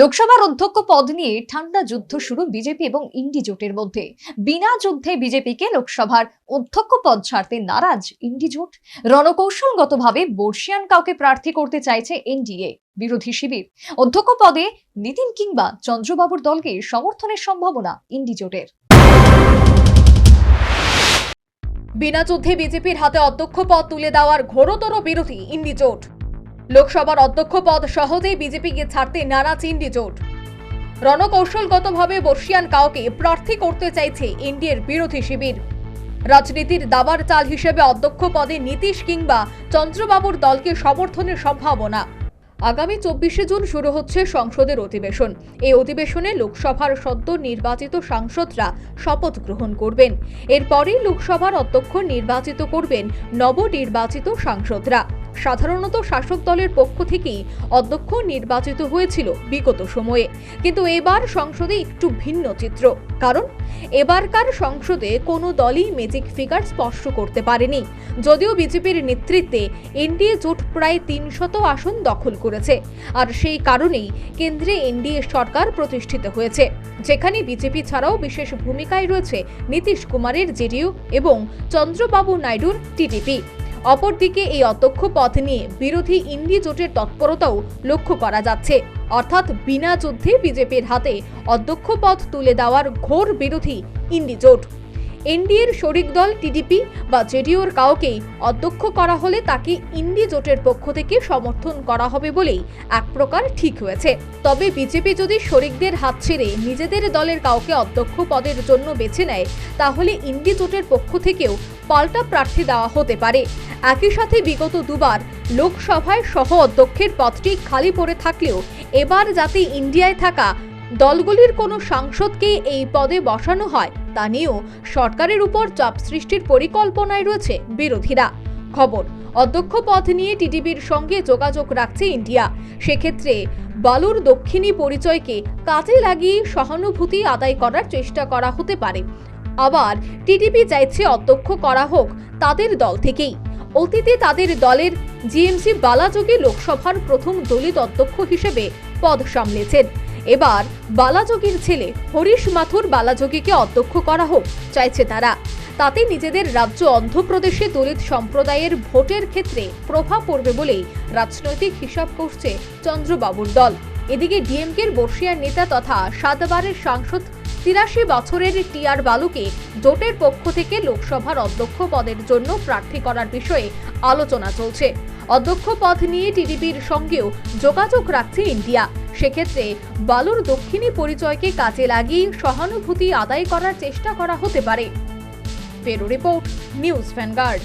লোকসভার অধ্যক্ষ পদ নিয়ে ঠান্ডা যুদ্ধ শুরু বিজেপি এবং ইন্ডি জোটের মধ্যে। বিনা যুদ্ধে বিজেপিকে লোকসভার অধ্যক্ষ পদ ছাড়তে নারাজ ইন্ডি জোট। রণকৌশলগতভাবে বর্ষিয়ান কাউকে প্রার্থী করতে চাইছে এনডিএ, বিরোধী শিবির। অধ্যক্ষ পদে নীতিন কিংবা চন্দ্রবাবুর দলকে সমর্থনের সম্ভাবনা ইন্ডি জোটের। বিনা যুদ্ধে বিজেপির হাতে অধ্যক্ষ পদ তুলে দেওয়ার ঘোরতর বিরোধী ইন্ডি জোট। লোকসভার অধ্যক্ষ পদ সহজেই বিজেপিকে ছাড়তে নানা ইন্ডি জোট রণকৌশলগতভাবে বর্ষিয়ান কাউকে প্রার্থী করতে চাইছে ইন্ডিয়ার বিরোধী শিবির। রাজনীতির দাবার চাল হিসেবে অধ্যক্ষ পদে নীতিশ কিংবা চন্দ্রবাবুর দলকে সমর্থনের সম্ভাবনা। আগামী চব্বিশে জুন শুরু হচ্ছে সংসদের অধিবেশন। এই অধিবেশনে লোকসভার সদ্য নির্বাচিত সাংসদরা শপথ গ্রহণ করবেন। এরপরেই লোকসভার অধ্যক্ষ নির্বাচিত করবেন নবনির্বাচিত সাংসদরা। সাধারণত শাসক দলের পক্ষ থেকেই অধ্যক্ষ নির্বাচিত হয়েছিল বিগত সময়ে। কিন্তু এবার সংসদে একটু ভিন্ন চিত্র। কারণ, এবারকার সংসদে কোনো দলই ম্যাজিক ফিগার স্পর্শ করতে পারেনি। যদিও বিজেপির নেতৃত্বে এনডিএ জোট প্রায় তিনশত আসন দখল করেছে। আর সেই কারণেই কেন্দ্রে এনডিএ সরকার প্রতিষ্ঠিত হয়েছে। যেখানে বিজেপি ছাড়াও বিশেষ ভূমিকায় রয়েছে নীতিশ কুমারের জেডিইউ এবং চন্দ্রবাবু নাইডুর টিডিপি। অপরদিকে এই অধ্যক্ষ পথ নিয়ে বিরোধী ইন্ডি জোটের তৎপরতাও লক্ষ্য করা যাচ্ছে। অর্থাৎ বিনা যুদ্ধে বিজেপির হাতে অধ্যক্ষ পদ তুলে দেওয়ার ঘোর বিরোধী ইন্ডি জোট। এনডিএর শরিক দল টিডিপি বা জেডিওর কাউকেই অধ্যক্ষ করা হলে তাকে ইন্ডি জোটের পক্ষ থেকে সমর্থন করা হবে বলেই এক প্রকার ঠিক হয়েছে। তবে বিজেপি যদি শরিকদের হাত ছেড়ে নিজেদের দলের কাউকে অধ্যক্ষ পদের জন্য বেছে নেয়, তাহলে ইন্ডি জোটের পক্ষ থেকেও পাল্টা প্রার্থী দেওয়া হতে পারে। একই সাথে বিগত দুবার লোকসভায় সহ অধ্যক্ষের পদটি খালি পড়ে থাকলেও এবার যাতে ইন্ডিয়ায় থাকা দলগুলির কোনো সাংসদকে এই পদে বসানো হয় তা নিয়েও সরকারের উপর চাপ সৃষ্টির পরিকল্পনায় রয়েছে বিরোধীরা। খবর, অধ্যক্ষ পদ নিয়ে টিডিবির সঙ্গে যোগাযোগ রাখছে ইন্ডিয়া। সেক্ষেত্রে বালুর দক্ষিণী পরিচয়কে কাজে লাগিয়ে সহানুভূতি আদায় করার চেষ্টা করা হতে পারে। আবার টিডিপি চাইছে অধ্যক্ষ করা হোক তাদের দল থেকেই। অতীতে তাদের দলের জিএমসি বালাযোগী লোকসভার প্রথম দলিত অধ্যক্ষ হিসেবে পদ সামলেছেন। এবার বালাযোগীর ছেলে হরিশ মাথুর বালাযোগীকে অধ্যক্ষ করা হোক, চাইছে তারা। তাতে নিজেদের রাজ্য অন্ধ্রপ্রদেশে দলিত সম্প্রদায়ের ভোটের ক্ষেত্রে প্রভাব পড়বে বলেই রাজনৈতিক হিসাব করছে চন্দ্রবাবুর দল। এদিকে ডিএমকের বর্ষিয়ার নেতা তথা সাতবারের সাংসদ তিরাশি বছরের টিআর বালুকে জোটের পক্ষ থেকে লোকসভার অধ্যক্ষ পদের জন্য প্রার্থী করার বিষয়ে আলোচনা চলছে। অধ্যক্ষ পদ নিয়ে টিডিপির সঙ্গেও যোগাযোগ রাখছে ইন্ডিয়া। সেক্ষেত্রে বালুর দক্ষিণী পরিচয়কে কাজে লাগিয়ে সহানুভূতি আদায় করার চেষ্টা করা হতে পারে। পেরো রিপোর্ট, নিউজ ভ্যানগার্ড।